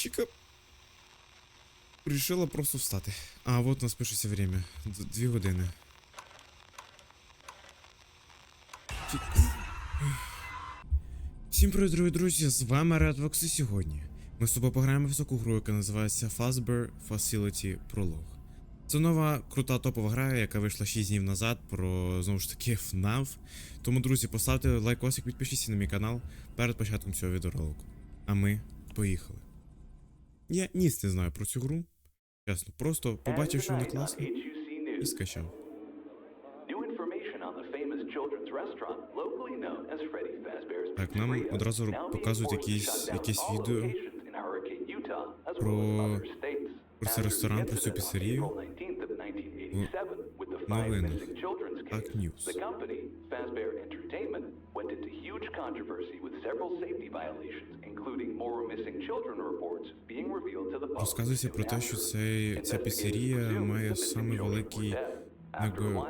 Чика. Рішила просто встати. А, от у нас пишеться время. Дві години. Всім привіт, дорогі друзі! З вами Redvox і сьогодні. Ми з тобою пограємо в таку гру, яка називається Fazbear Facility Prologue. Це нова крута топова гра, яка вийшла 6 днів назад про знову ж таки FNAF. Тому, друзі, поставте лайкосик, підпишіться на мій канал перед початком цього відеоролику. А ми поїхали. Я ніс не знаю про цю гру. Чесно, просто побачив, що вона класна, і скачав. Так, нам одразу показують якісь- all відео про- про цей ресторан, про цю піцерію. April 19th of 1987 with the five новинах. Так, News. the company, Fazbear Entertainment, went into huge controversy with several safety violations, including more missing children reports being revealed to the public. Розказується про те, що цей, ця піцерія має саме великий, якби,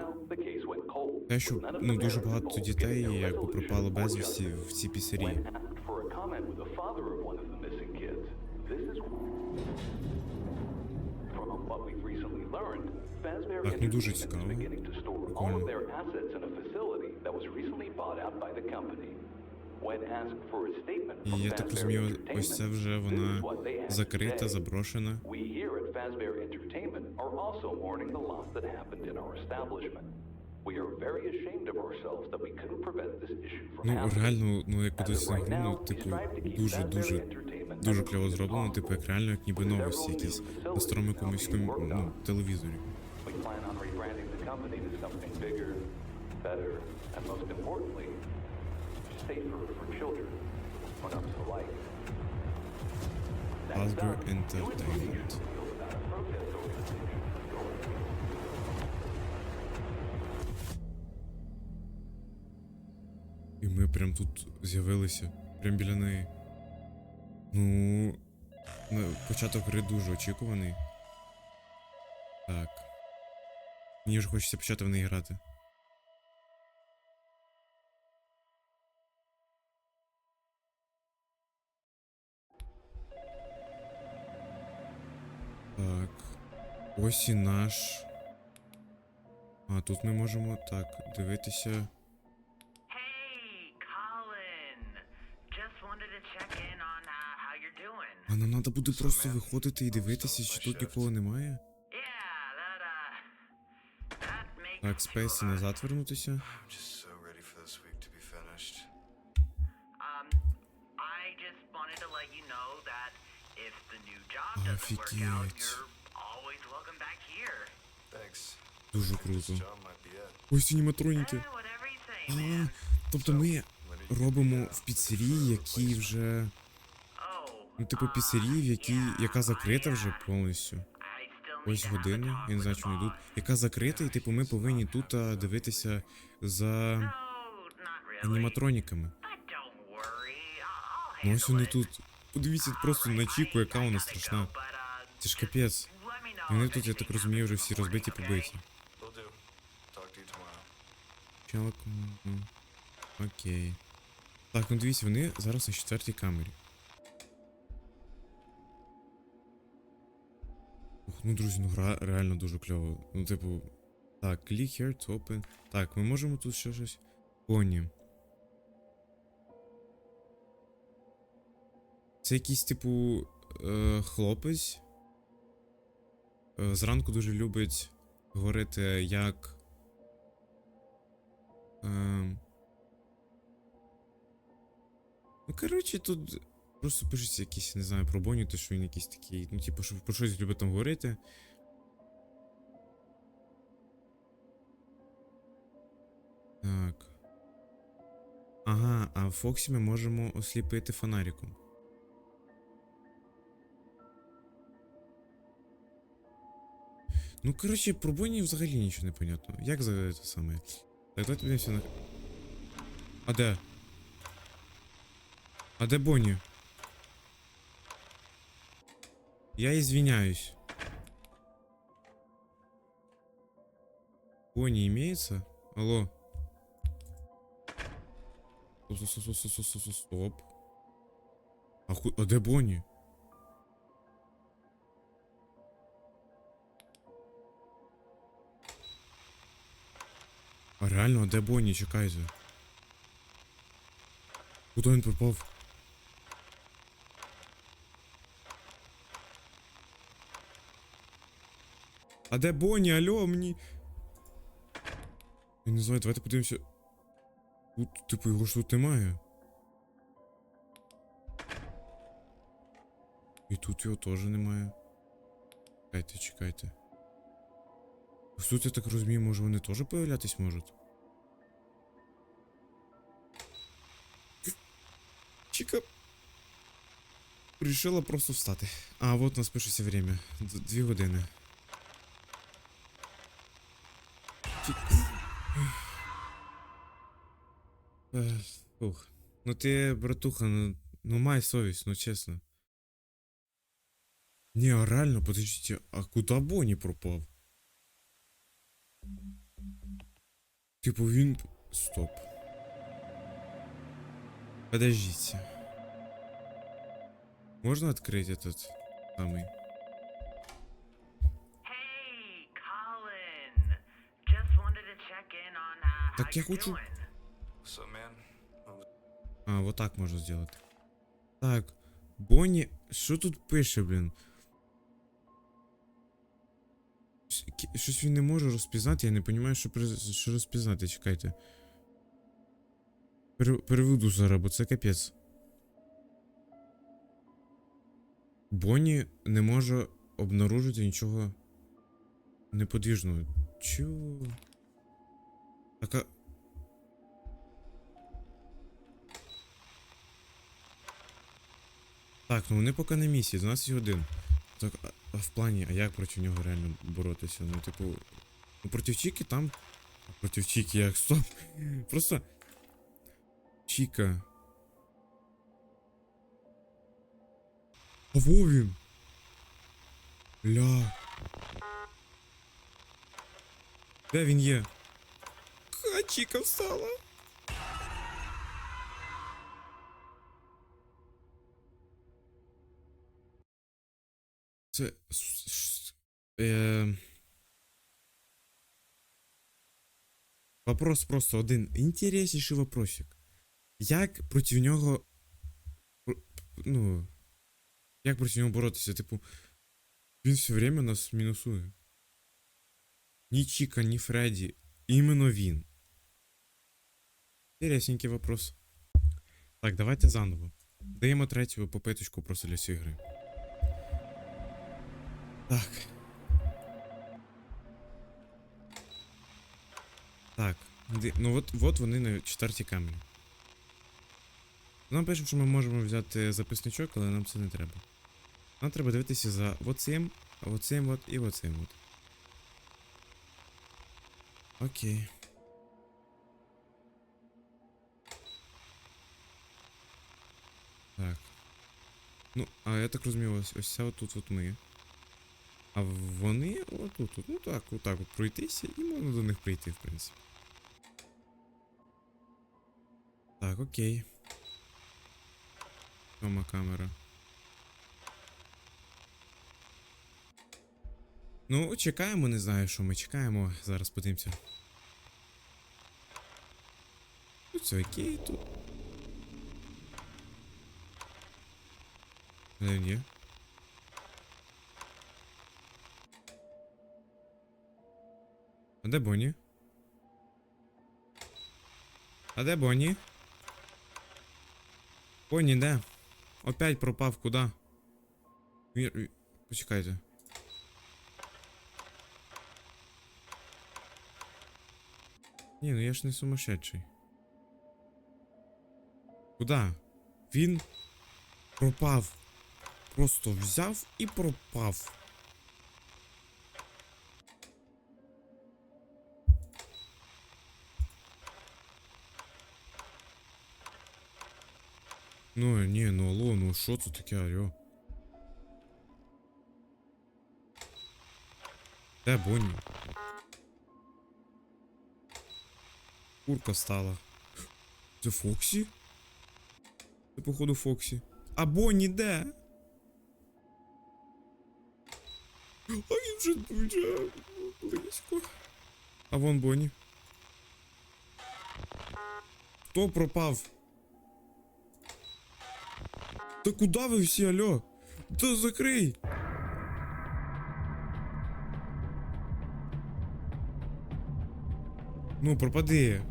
те, що ну, дуже багато дітей якби пропало безвісті в цій піцерії. From what we've recently learned. Так, ну, дуже цікаво. Прикольно. І я так розумію, ось це вже вона закрита, заброшена. Ну, реально, ну як подивитися на гру, ну, типу, дуже, дуже, дуже кльово зроблено, типу, як реально, як ніби новості якісь на старому якомусь ну, телевізорі. We plan on rebranding the company to something bigger, better, and most importantly, safer for children when up to life. That Fazbear done, new Entertainment. І ми прям тут з'явилися, прям біля неї. Ну. Початок гри дуже очікуваний. Так. Мені вже хочеться почати в неї грати. Так. Ось і наш. А, тут ми можемо так дивитися. Uh. А нам треба буде просто виходити і дивитися, чи тут нікого немає. Так, спейси назад вернутися. Um, Офігеть. Дуже круто. Ось аніматроніки. Eh, А, тобто ми робимо uh, в піцерії, які вже. Oh, Ну, типу, піцерії, в якій, яка закрита вже повністю. Ось talk я не знаю, вони йдуть. Яка закрита, і типу ми повинні тут дивитися за аніматроніками. Ну ось вони тут. Подивіться просто на Чіку, яка вона страшна. Це ж капець. Вони тут, я так розумію, вже всі розбиті побиті. Чалок. м, Окей. Так, ну дивіться, вони зараз на четвертій камері. Ну друзі, ну гра реально дуже кльово. Ну, типу. Так, click here to open. Так, ми можемо тут ще щось. Коні. Це якийсь, типу, е, хлопець. Е, зранку дуже любить говорити, як. Ем... Ну, коротше, тут просто пишеться якісь, не знаю, про Бонні, то що він якийсь такий, ну, типу, що про щось любить там говорити. Так. Ага, а в Фоксі ми можемо осліпити фонариком. Ну, коротше, про Бонні взагалі нічого не понятно. Як за це саме? Так, давайте подивимося на. А де? А де Бонні? Я извиняюсь. Пони имеется? Алло. Стоп, стоп, стоп, стоп, стоп, стоп, стоп. А, ху... а де Бонні? А реально, а де Бонні? Чекайте. Куда он пропав? А де Бонні? Алло, мені. Я не знаю, давайте подивимося. Тут, типу, його ж тут немає. І тут його теж немає. Чекайте, чекайте. Ось тут я так розумію, може вони теж появлятись можуть? Чіка. Рішила просто встати. А, от у нас пишеться время. Д- Дві години. Фух. Ну ти, братуха, ну, ну май совість, ну чесно. Ні, а реально, подождите, а куди Бонні пропав? Типу він. Стоп. Подождите. Можно открыть этот самый? Так я хочу- А, вот так можно сделать. Так, Бонни, що тут пише, блін? Щось він не може розпізнати, я не розумію, що, при- що розпізнати, чекайте. Пере- Переведу зараз, бо це капець. Бонні не може обнаружити нічого неподвіжного. Чого? Так, а... Так, ну вони поки на місії, 12 годин. Так, а, в плані, а як проти нього реально боротися? Ну, типу. Ну проти Чіки там. Проти Чіки як стоп. Просто. Чіка. А во він. Ля. Де він є? Чіка встала. Це. Е... Вопрос просто один. Інтересніший вопросик. Як проти нього. Ну. Як проти нього боротися? Типу. Він все время нас мінусує. Ні Чіка, ні Фредді. Іменно він. Інтересненький вопрос. Так, давайте заново. Даємо третю попиточку просто для цієї гри. Так. Так. Ну от, от вони на четвертій камері. Нам пишуть, що ми можемо взяти записничок, але нам це не треба. Нам треба дивитися за оцим, оцим от і оцим от. Окей. Так. Ну, а я так розумію, ось, ось це отут от ми. А вони отут, от, ну так, отак от пройтися і можна до них прийти, в принципі. Так, окей. Сьома камера. Ну, чекаємо, не знаю, що ми чекаємо. Зараз подивимося. Тут все окей, тут. Він є? А де Бонні? А де Бонні? Бонні, де? Опять пропав куди? Почекайте. Ні, ну я ж не сумасшедший. Куда? Він пропав. Просто взяв і пропав. Ну, ні, ну алло, ну що це таке, алло? Де Бонні? Курка стала. Це Фоксі? Це походу Фоксі. А Бонні де? А він вже, вже близько. А вон Бонні. Хто пропав? Та куди ви всі, алло? Та закрий! Ну, пропади.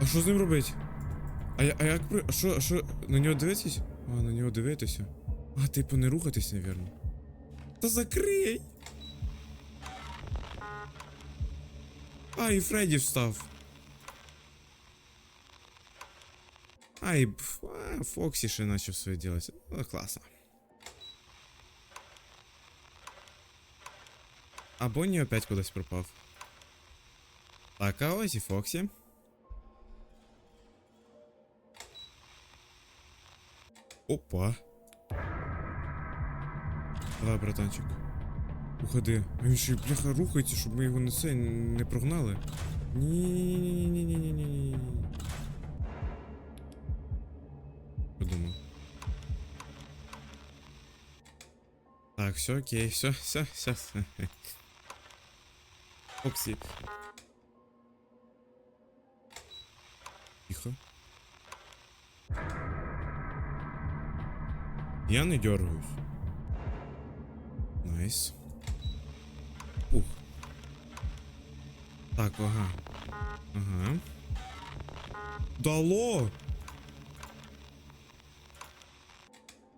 А що з ним робить? А, я- а як при. А що, а що, на нього дивитись? А, на нього дивитися. А, типу, не рухатись, навірно. Та закрий! А, і Фредді встав. А, і пф, а, Фоксі ще начав своє ділати. Ну, класно. А Бонні опять кудись пропав. Так, а ось і Фоксі. Опа. Давай, братанчик. Уходи. Він ще бляха рухається, щоб ми його не це не прогнали. Ні-ні-ні-ні-ні-ні-ні-ні. Подумав. Так, все окей, все, все, все. все. Оксі. Тихо. Я не дергаюсь. Найс. Ух. Так, ага. Ага. Дало!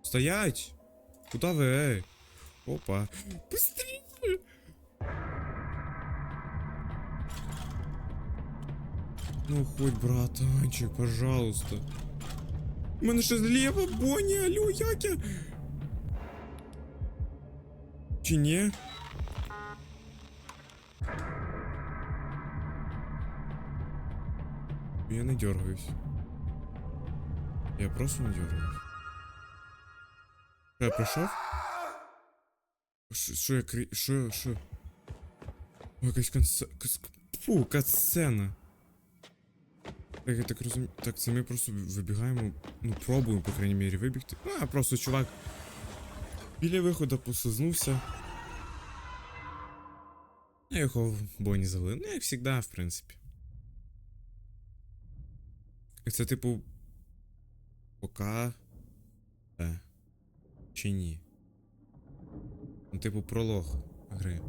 Стоять! Куда ви, ей? Опа. Быстрее! Ну хоть, братанчик, пожалуйста. У мене ще зліва Бонні, алло, як я? Чи ні? Я не дергаюсь. Я просто не дергаюсь. Що, я пройшов? Що, що я крі... Що, що? Ой, якась конце... кас- Фу, катсцена. Так, я так розумію. Так, це ми просто вибігаємо. Ну, пробуємо, по крайній мірі, вибігти. А, просто чувак. Біля виходу послизнувся. Я його в Бонні залив. Ну, як завжди, в принципі. Це типу. Пока. Чи ні? Ну, типу, пролог гри.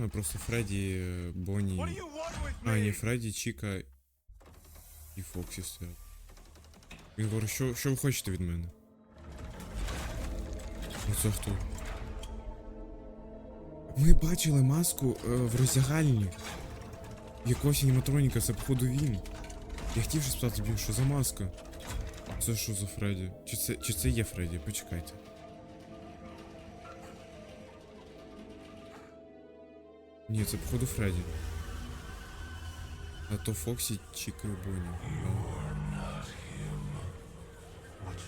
Ну, просто Фредді, е, Бонні. А, ні, Фредді, Чіка і Фоксі стоять. Він говорить, що, що ви хочете від мене? Оце хто? Ми бачили маску е, в роздягальні. Якогось аніматроніка, це походу він. Я хотів же спитати, блін, що за маска? Це що за Фредді? Чи це, чи це є Фредді? Почекайте. Ні, це походу Фредді. А то Фоксі Чіка і Бонні.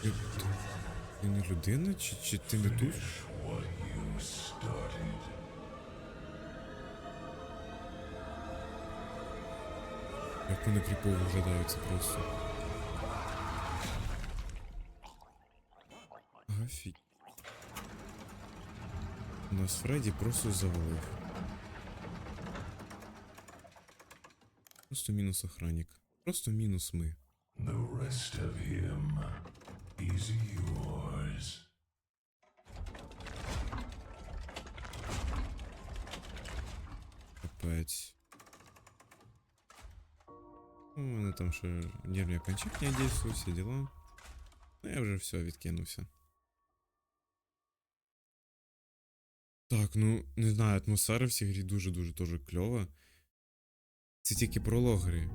Ти, ти, ти не людина? Чи, чи ти не тут? Як вони кріпово виглядають це просто. Офі. Нас Фредді просто завалив. Просто мінус охранник. Просто мінус ми. The rest of him is yours. Капець. Ну, У мене там ще нервні окончання дійсують, всі діла. Ну я вже все відкинувся. Так, ну не знаю, атмосфера в цій грі дуже-дуже дуже кльова. Це тільки пролог гри.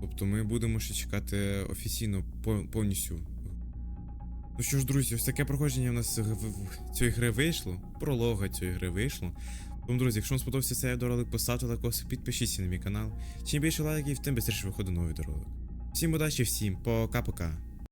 Тобто ми будемо ще чекати офіційно повністю. Ну що ж, друзі, ось таке проходження в нас цієї гри вийшло. Пролога цієї гри вийшло. Тому, друзі, якщо вам сподобався цей відеоролик, поставте лайкос, підпишіться на мій канал. Чим більше лайків, тим швидше виходить новий відеоролик. Всім удачі, всім пока-пока.